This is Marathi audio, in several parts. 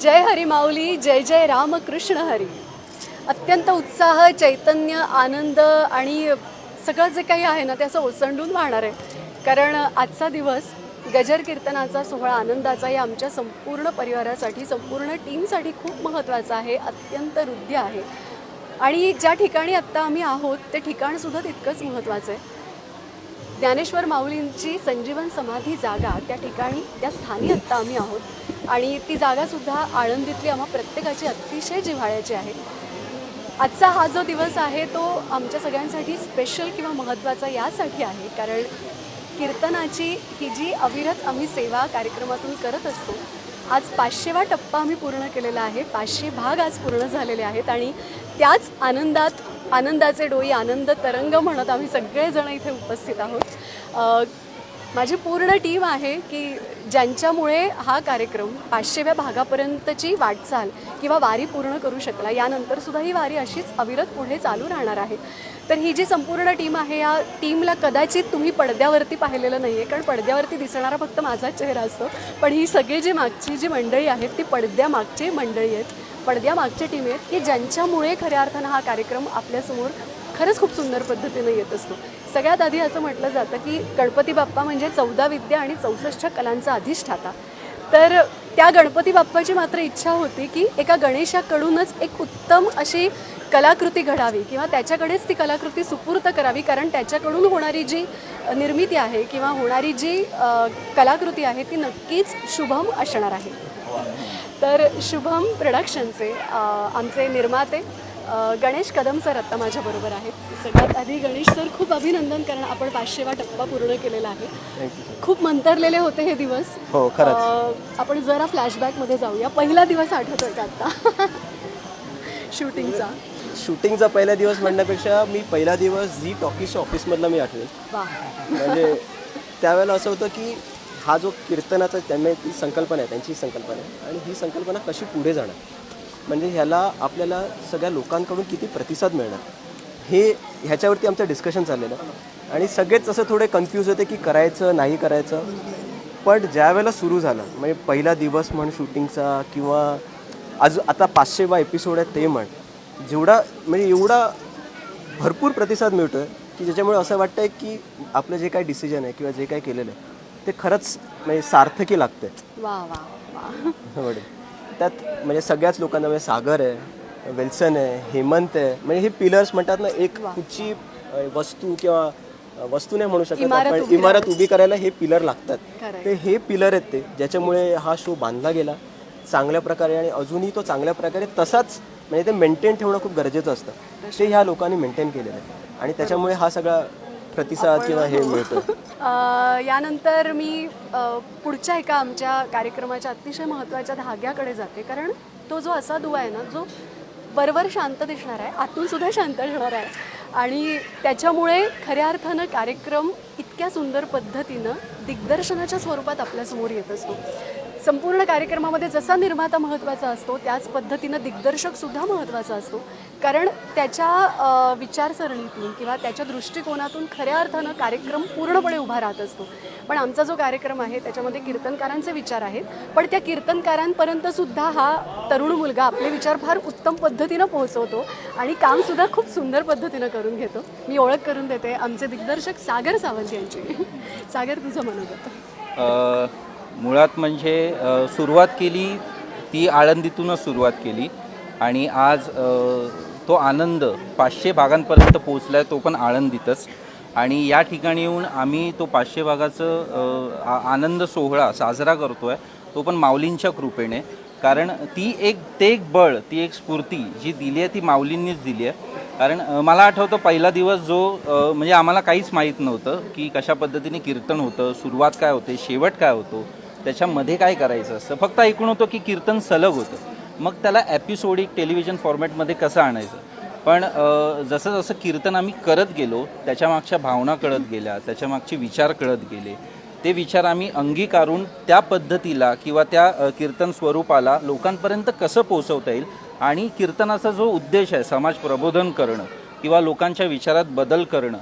जय हरी माऊली जय जय राम कृष्ण हरी. अत्यंत उत्साह चैतन्य आनंद आणि सगळं जे काही आहे ना ते असं ओसंडून वाहणार आहे. कारण आजचा दिवस गजर कीर्तनाचा सोहळा आनंदाचा या आमच्या संपूर्ण परिवारासाठी संपूर्ण टीमसाठी खूप महत्त्वाचा आहे अत्यंत रुद्ध आहे. आणि ज्या ठिकाणी आत्ता आम्ही आहोत ते ठिकाणसुद्धा तितकंच महत्त्वाचं आहे. ज्ञानेश्वर माऊलींची संजीवन समाधी जागा त्या ठिकाणी त्या स्थानी आत्ता आम्ही आहोत. आणि ती जागासुद्धा आळंदीतली आम्हा प्रत्येकाची अतिशय जिव्हाळ्याची आहे. आजचा हा जो दिवस आहे तो आमच्या सगळ्यांसाठी स्पेशल किंवा महत्त्वाचा यासाठी आहे. कारण कीर्तनाची ही जी अविरत आम्ही सेवा कार्यक्रमातून करत असतो आज पाचशेवा टप्पा आम्ही पूर्ण केलेला आहे. पाचशे भाग आज पूर्ण झालेले आहेत आणि त्याच आनंदात आनंदाचे डोई आनंद तरंग म्हणत आम्ही सगळेजण इथे उपस्थित आहोत. माझी पूर्ण टीम आहे की ज्यांच्यामुळे हा कार्यक्रम पाचशेव्या भागापर्यंतची वाटचाल किंवा वारी पूर्ण करू शकला यानंतर सुद्धा ही वारी अशीच अविरत पुढे चालू राहणार आहे. तर ही जी संपूर्ण टीम आहे या टीमला कदाचित तुम्ही पडद्यावरती पाहिलेलं नाही आहे कारण पडद्यावरती दिसणारा फक्त माझाच चेहरा असतो. पण ही सगळी जी मागची जी मंडळी आहेत ती पडद्यामागची मंडळी आहेत पडद्यामागची टीम आहेत की ज्यांच्यामुळे खऱ्या अर्थानं हा कार्यक्रम आपल्यासमोर खरंच खूप सुंदर पद्धतीने येत असतो. सगळ्यात आधी असं म्हटलं जातं की गणपती बाप्पा म्हणजे चौदा विद्या आणि चौसष्ट कलांचा अधिष्ठाता. तर त्या गणपती बाप्पाची मात्र इच्छा होती की एका गणेशाकडूनच एक उत्तम अशी कलाकृती घडावी किंवा त्याच्याकडेच ती कलाकृती सुपूर्त करावी कारण त्याच्याकडून होणारी जी निर्मिती आहे किंवा होणारी जी कलाकृती आहे ती नक्कीच शुभम असणार आहे. तर शुभम प्रोडक्शनचे आमचे निर्माते गणेश कदम सर आत्ता माझ्याबरोबर आहेत. सगळ्यात आधी गणेश सर खूप अभिनंदन कारण आपण पाचशेवा टप्पा पूर्ण केलेला आहे. खूप मंतरलेले होते हे दिवस. हो खरंच. आपण जरा फ्लॅशबॅकमध्ये जाऊया. पहिला दिवस आठवतोय का आत्ता शूटिंगचा. शूटिंगचा पहिला दिवस म्हणण्यापेक्षा मी पहिला दिवस झी टॉकीजच्या ऑफिसमधला मी आठवेल म्हणजे त्यावेळेला असं होतं की हा जो कीर्तनाचा त्यांना ती संकल्पना आहे त्यांची संकल्पना आहे. आणि ही संकल्पना कशी पुढे जाणार? म्हणजे ह्याला आपल्याला सगळ्या लोकांकडून किती प्रतिसाद मिळणार? हे ह्याच्यावरती आमचं डिस्कशन चाललेलं आणि सगळेच असं थोडे कन्फ्यूज होते की करायचं नाही करायचं. पण ज्या वेळेला सुरू झालं म्हणजे पहिला दिवस म्हण शूटिंगचा किंवा आज आता पाचशेवा एपिसोड आहे ते म्हण जेवढा म्हणजे एवढा भरपूर प्रतिसाद मिळतो आहे की ज्याच्यामुळे असं वाटतं आहे की आपलं जे काही डिसिजन आहे किंवा जे काही केलेलं आहे ते खरंच म्हणजे सार्थकी लागते वडील त्यात म्हणजे सगळ्याच लोकांना म्हणजे सागर आहे विल्सन आहे हेमंत आहे म्हणजे हे पिलर्स म्हणतात ना एक. कुठची वस्तू किंवा वस्तू नाही म्हणू शकत इमारत आपण इमारत उभी करायला हे पिलर लागतात. ते हे पिलर आहेत ते ज्याच्यामुळे हा शो बांधला गेला. चांगल्या प्रकारे आणि अजूनही तो चांगल्या प्रकारे तसाच म्हणजे ते मेंटेन ठेवणं खूप गरजेचं असतं. ते ह्या लोकांनी मेंटेन केलेलं आहे. आणि त्याच्यामुळे हा सगळा प्रतिसाद किंवा हे मिळतो? अ, यानंतर मी अ, पुढच्या एका आमच्या कार्यक्रमाच्या अतिशय महत्त्वाच्या धाग्याकडे जाते. कारण तो जो असा दुवा आहे ना जो बरोबर शांत दिसणार आहे आतून सुद्धा शांत असणार आहे. आणि त्याच्यामुळे खऱ्या अर्थानं कार्यक्रम इतक्या सुंदर पद्धतीनं दिग्दर्शनाच्या स्वरूपात आपल्यासमोर येत असतो. संपूर्ण कार्यक्रमामध्ये जसा निर्माता महत्त्वाचा असतो त्याच पद्धतीनं दिग्दर्शकसुद्धा महत्त्वाचा असतो. कारण त्याच्या विचारसरणीतून किंवा त्याच्या दृष्टिकोनातून खऱ्या अर्थानं कार्यक्रम पूर्णपणे उभा राहत असतो. पण आमचा जो कार्यक्रम आहे त्याच्यामध्ये कीर्तनकारांचे विचार आहेत. पण त्या कीर्तनकारांपर्यंतसुद्धा हा तरुण मुलगा आपले विचार फार उत्तम पद्धतीनं पोहोचवतो आणि कामसुद्धा खूप सुंदर पद्धतीनं करून घेतो. मी ओळख करून देते आमचे दिग्दर्शक सागर सावंत यांची. सागर तुझं मनोगत. मुळात म्हणजे सुरुवात केली ती आळंदीतूनच सुरुवात केली. आणि आज तो आनंद पाचशे भागांपर्यंत पोहोचला आहे तो पण आळंदीतच. आणि या ठिकाणी येऊन आम्ही तो पाचशे भागाचं आ- आनंद सोहळा साजरा करतो आहे तो पण माऊलींच्या कृपेने. कारण ती एक ते एक बळ ती एक स्फूर्ती जी दिली आहे ती माऊलींनीच दिली आहे. कारण मला आठवतं पहिला दिवस जो म्हणजे आम्हाला काहीच माहीत नव्हतं की कशा पद्धतीने कीर्तन होतं सुरुवात काय होते शेवट काय होतो. त्याच्यामध्ये काय करायचं असतं? फक्त ऐकून होतं की कीर्तन सलग होतं. मग त्याला एपिसोडिक टेलिव्हिजन फॉर्मॅटमध्ये कसं आणायचं? पण जसं जसं कीर्तन आम्ही करत गेलो त्याच्यामागच्या भावना कळत गेल्या त्याच्यामागचे विचार कळत गेले. ते विचार आम्ही अंगीकारून त्या पद्धतीला किंवा त्या कीर्तन स्वरूपाला लोकांपर्यंत कसं पोहोचवता येईल आणि कीर्तनाचा जो उद्देश आहे समाज प्रबोधन करणं किंवा लोकांच्या विचारात बदल करणं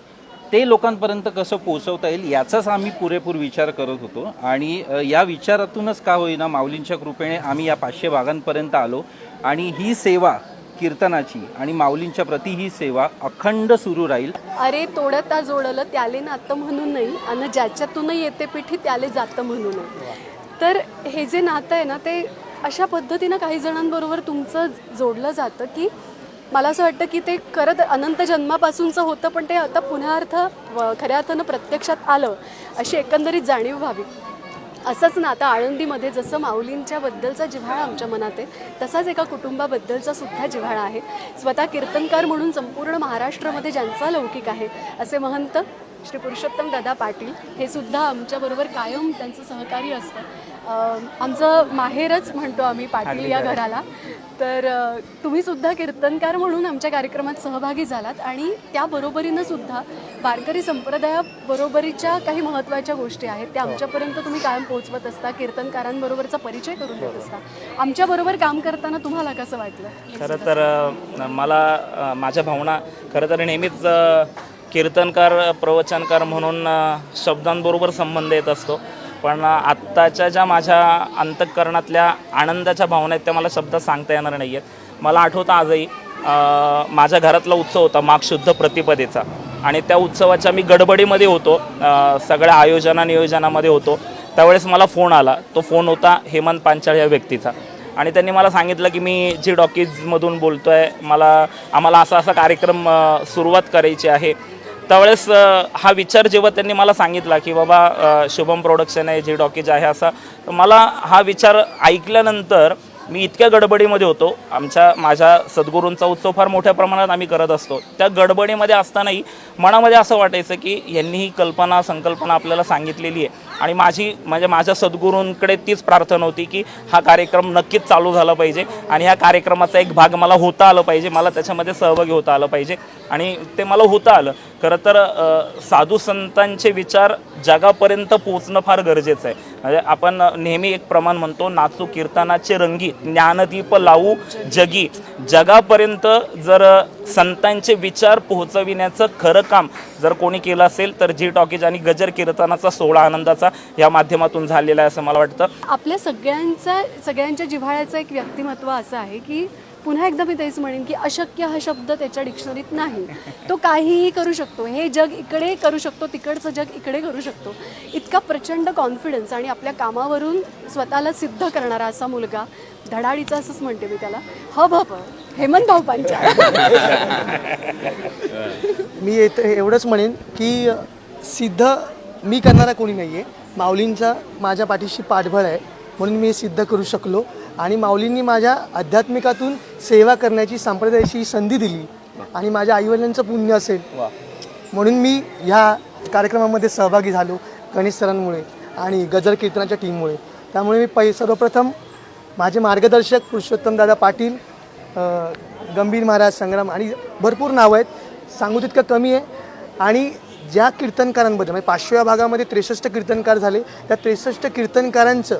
ते लोकांपर्यंत कसं पोहोचवता येईल याचाच आम्ही पुरेपूर विचार करत होतो. आणि या विचारातूनच का होईना माऊलींच्या कृपेने आम्ही या पाचशे भागांपर्यंत आलो. आणि ही सेवा कीर्तनाची आणि माऊलींच्या प्रती ही सेवा अखंड सुरू राहील. अरे तोडता जोडलं त्याले नातं म्हणून नाही. आणि ज्याच्यातून येते पिठी त्याले जातं म्हणून. तर हे जे नातं आहे ना ते अशा पद्धतीनं काही जणांबरोबर तुमचं जोडलं जातं की मला असं वाटतं की ते करत अनंत जन्मापासूनचं होतं पण ते आता पुन्हा अर्थ खऱ्या अर्थानं प्रत्यक्षात आलं अशी एकंदरीत जाणीव व्हावी. असंच ना आता आळंदीमध्ये जसं माऊलींच्या बद्दलचा जिव्हाळा आमच्या मनात आहे तसाच एका कुटुंबाबद्दलचा सुद्धा जिव्हाळा आहे. स्वतः कीर्तनकार म्हणून संपूर्ण महाराष्ट्रामध्ये ज्यांचा लौकिक आहे असे महंत श्री पुरुषोत्तम दादा पाटील हे सुद्धा आमच्याबरोबर कायम त्यांचं सहकार्य असतं आमचं माहेरच म्हणतो आम्ही पाटील या घराला. तर तुम्ही सुद्धा कीर्तनकार म्हणून आमच्या कार्यक्रमात सहभागी झालात आणि त्याबरोबरीनं सुद्धा वारकरी संप्रदायाबरोबरीच्या काही महत्त्वाच्या गोष्टी आहेत त्या आमच्यापर्यंत तुम्ही कायम पोहोचवत असता कीर्तनकारांबरोबरचा परिचय करून देत असता. आमच्याबरोबर काम करताना तुम्हाला कसं वाटलं? खरं तर मला माझ्या भावना खरं तर नेहमीच कीर्तनकार प्रवचनकार म्हणून शब्दांबरोबर संबंध येत असतो. पण आत्ताच्या ज्या माझ्या अंतःकरणातल्या आनंदाच्या भावना आहेत त्या मला शब्दात सांगता येणार नाही आहेत मला आठवतं आजही माझ्या घरातला उत्सव होता माघ शुद्ध प्रतिपदेचा. आणि त्या उत्सवाच्या मी गडबडीमध्ये होतो सगळ्या आयोजना नियोजनामध्ये होतो. त्यावेळेस मला फोन आला. तो फोन होता हेमंत पांचाळ या व्यक्तीचा. आणि त्यांनी मला सांगितलं की मी जी डॉकीजमधून बोलतो आहे मला आम्हाला असा असा कार्यक्रम सुरुवात करायची आहे. त्यावेळेस हा विचार जेव्हा त्यांनी मला सांगितला की बाबा शुभम प्रोडक्शन आहे जी डॉकीज आहे असा तर मला हा विचार ऐकल्यानंतर मी इतक्या गडबडीमध्ये होतो. आमच्या माझ्या सद्गुरूंचा उत्सव फार मोठ्या प्रमाणात आम्ही करत असतो. त्या गडबडीमध्ये असतानाही मनामध्ये असं वाटायचं की यांनी ही कल्पना संकल्पना आपल्याला सांगितलेली आहे. आणि माझी म्हणजे माझ्या सद्गुरूंकडे तीच प्रार्थना होती की हा कार्यक्रम नक्कीच चालू झाला पाहिजे आणि ह्या कार्यक्रमाचा एक भाग मला होता आलं पाहिजे. मला त्याच्यामध्ये सहभागी होता आलं पाहिजे. आणि ते मला होता आलं. खरं तर साधू संतांचे विचार जगापर्यंत पोचणं फार गरजेचं आहे. म्हणजे आपण नेहमी एक प्रमाण म्हणतो नाचू कीर्तनाचे रंगी ज्ञानदीप लावू जगी. जगापर्यंत जर संतांचे विचार पोहोचविण्याचं खरं काम जर कोणी केलं असेल तर जी टॉकीज आणि गजर कीर्तनाचा सोहळा आनंदाचा या माध्यमातून झालेला आहे असं मला वाटतं. आपल्या सगळ्यांचा सगळ्यांच्या जिव्हाळ्याचं एक व्यक्तिमत्व असं आहे की पुन्हा एकदा मी तेच म्हणेन की अशक्य हा शब्द त्याच्या डिक्शनरीत नाही. तो काहीही करू शकतो. हे जग इकडे करू शकतो तिकडचं जग इकडे करू शकतो. इतका प्रचंड कॉन्फिडन्स आणि आपल्या कामावरून स्वतःला सिद्ध करणारा असा मुलगा धडाडीचा असंच म्हणते मी त्याला. ह भ हेमंत भाऊ मी येत एवढंच म्हणेन की सिद्ध मी करणारा कोणी नाही आहे माऊलींचा माझ्या पाठीशी पाठबळ आहे. म्हणून मी सिद्ध करू शकलो. आणि माऊलींनी माझ्या आध्यात्मिकातून सेवा करण्याची संप्रदायाची संधी दिली. आणि माझ्या आईवडिलांचं पुण्य असेल. म्हणून मी ह्या कार्यक्रमामध्ये सहभागी झालो गणेश सरांमुळे आणि गजर कीर्तनाच्या टीममुळे त्यामुळे मी पै सर्वप्रथम माझे मार्गदर्शक पुरुषोत्तमदादा पाटील गंभीर महाराज संग्राम आणि भरपूर नावं आहेत. सांगू तितकं कमी आहे. आणि ज्या कीर्तनकारांबद्दल म्हणजे पाचव्या भागामध्ये त्रेसष्ट कीर्तनकार झाले. त्या त्रेसष्ट कीर्तनकारांचं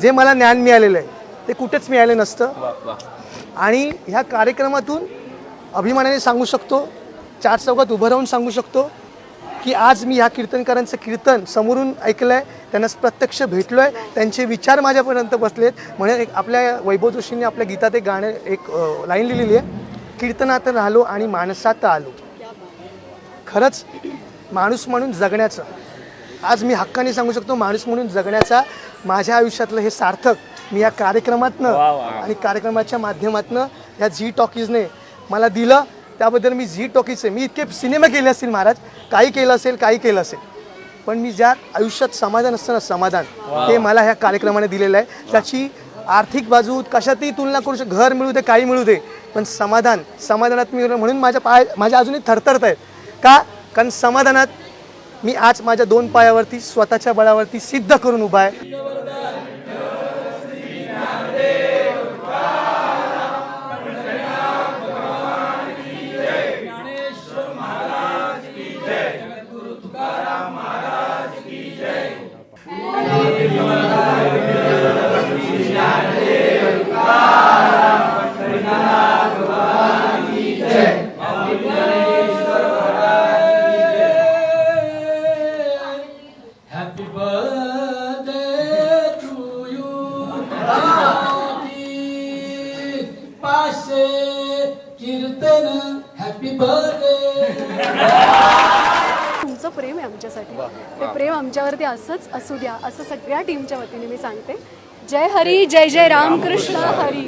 जे मला ज्ञान मिळालेलं आहे ते कुठेच मिळालं नसतं. आणि ह्या कार्यक्रमातून अभिमानाने सांगू शकतो चार चौकात उभं राहून सांगू शकतो की आज मी ह्या कीर्तनकारांचं कीर्तन समोरून ऐकलं आहे त्यांना प्रत्यक्ष भेटलो आहे त्यांचे विचार माझ्यापर्यंत बसलेत. म्हणून एक आपल्या वैभव जोशींनी आपल्या गीतात एक गाणं एक लाईन लिहिलेली आहे कीर्तनात राहिलो आणि माणसात आलो. खरंच माणूस म्हणून जगण्याचं आज मी हक्काने सांगू शकतो माणूस म्हणून जगण्याचा माझ्या आयुष्यातलं हे सार्थक मी या कार्यक्रमातनं आणि कार्यक्रमाच्या माध्यमातनं या झी टॉकीजने मला दिलं. त्याबद्दल मी झी टॉकीजचे मी इतके सिनेमा केले असतील महाराज काही केलं असेल काही केलं असेल. पण मी ज्या आयुष्यात समाधान असतं ना समाधान ते मला ह्या कार्यक्रमाने दिलेलं आहे. त्याची आर्थिक बाजू कशातही तुलना करू शकतो घर मिळू दे काही मिळू दे पण समाधान समाधानात मी म्हणून माझ्या पाय माझ्या अजूनही थरथरत आहेत. का? कारण समाधानात मी आज माझ्या दोन पायावरती स्वतःच्या बळावरती सिद्ध करून उभा आहे. तुमचं प्रेम आहे आमच्यासाठी. ते प्रेम आमच्यावरती असंच असू द्या असं सगळ्या टीमच्या वतीने मी सांगते. जय हरी जय जय रामकृष्ण हरी.